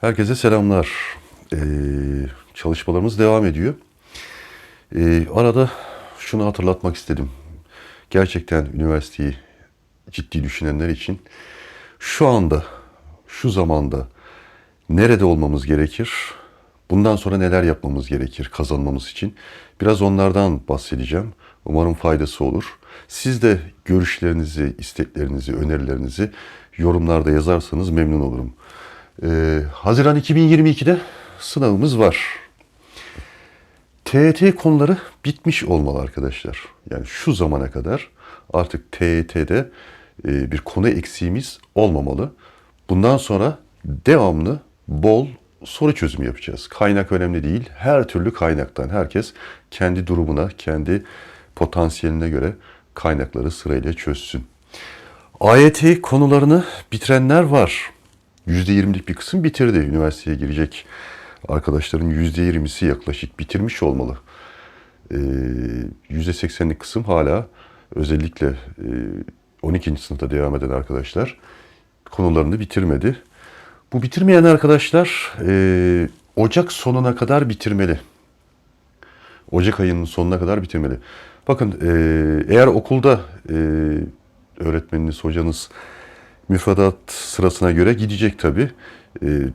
Herkese selamlar. Ee, çalışmalarımız devam ediyor. Ee, arada şunu hatırlatmak istedim. Gerçekten üniversiteyi ciddi düşünenler için şu anda, şu zamanda nerede olmamız gerekir? Bundan sonra neler yapmamız gerekir kazanmamız için? Biraz onlardan bahsedeceğim. Umarım faydası olur. Siz de görüşlerinizi, isteklerinizi, önerilerinizi yorumlarda yazarsanız memnun olurum. Ee, Haziran 2022'de sınavımız var. TET konuları bitmiş olmalı arkadaşlar. Yani şu zamana kadar artık TET'de e, bir konu eksiğimiz olmamalı. Bundan sonra devamlı bol soru çözümü yapacağız. Kaynak önemli değil. Her türlü kaynaktan herkes kendi durumuna, kendi potansiyeline göre kaynakları sırayla çözsün. AYT konularını bitirenler var. %20'lik bir kısım bitirdi. Üniversiteye girecek arkadaşların %20'si yaklaşık bitirmiş olmalı. Ee, %80'lik kısım hala özellikle e, 12. sınıfta devam eden arkadaşlar konularını bitirmedi. Bu bitirmeyen arkadaşlar e, Ocak sonuna kadar bitirmeli. Ocak ayının sonuna kadar bitirmeli. Bakın e, eğer okulda e, öğretmeniniz, hocanız müfredat sırasına göre gidecek tabi.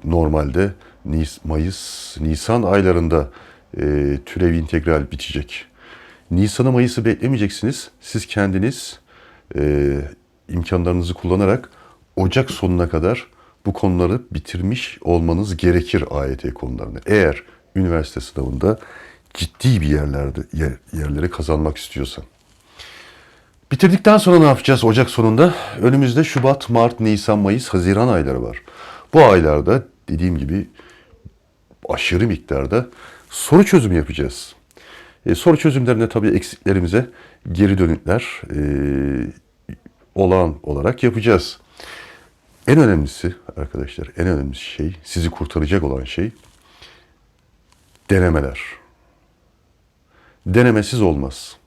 normalde Nis, Mayıs, Nisan aylarında e, türev integral bitecek. Nisan'ı Mayıs'ı beklemeyeceksiniz. Siz kendiniz e, imkanlarınızı kullanarak Ocak sonuna kadar bu konuları bitirmiş olmanız gerekir AYT konularını. Eğer üniversite sınavında ciddi bir yerlerde yer, yerleri kazanmak istiyorsan. Bitirdikten sonra ne yapacağız Ocak sonunda? Önümüzde Şubat, Mart, Nisan, Mayıs, Haziran ayları var. Bu aylarda dediğim gibi aşırı miktarda soru çözümü yapacağız. E, soru çözümlerinde tabii eksiklerimize geri dönütler e, olağan olarak yapacağız. En önemlisi arkadaşlar, en önemlisi şey, sizi kurtaracak olan şey denemeler. Denemesiz olmaz.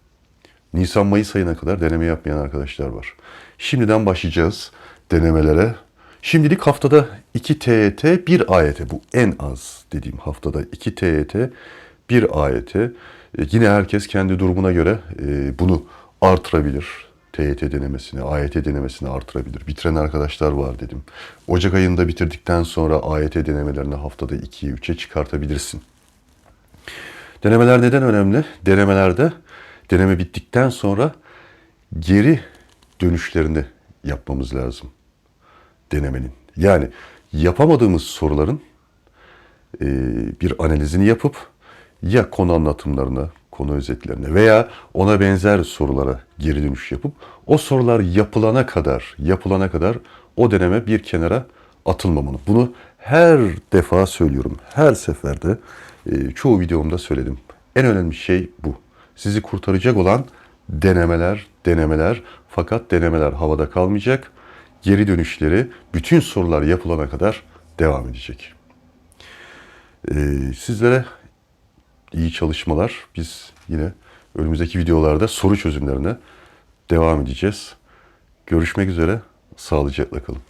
Nisan-Mayıs ayına kadar deneme yapmayan arkadaşlar var. Şimdiden başlayacağız denemelere. Şimdilik haftada 2 TYT, 1 AYT. Bu en az dediğim haftada 2 TYT, 1 AYT. E, yine herkes kendi durumuna göre e, bunu artırabilir. TYT denemesini, AYT denemesini artırabilir. Bitiren arkadaşlar var dedim. Ocak ayında bitirdikten sonra AYT denemelerini haftada 2'ye 3'e çıkartabilirsin. Denemeler neden önemli? Denemelerde deneme bittikten sonra geri dönüşlerini yapmamız lazım denemenin. Yani yapamadığımız soruların e, bir analizini yapıp ya konu anlatımlarına, konu özetlerine veya ona benzer sorulara geri dönüş yapıp o sorular yapılana kadar, yapılana kadar o deneme bir kenara atılmamalı. Bunu her defa söylüyorum. Her seferde e, çoğu videomda söyledim. En önemli şey bu. Sizi kurtaracak olan denemeler, denemeler fakat denemeler havada kalmayacak. Geri dönüşleri bütün sorular yapılana kadar devam edecek. Ee, sizlere iyi çalışmalar. Biz yine önümüzdeki videolarda soru çözümlerine devam edeceğiz. Görüşmek üzere. Sağlıcakla kalın.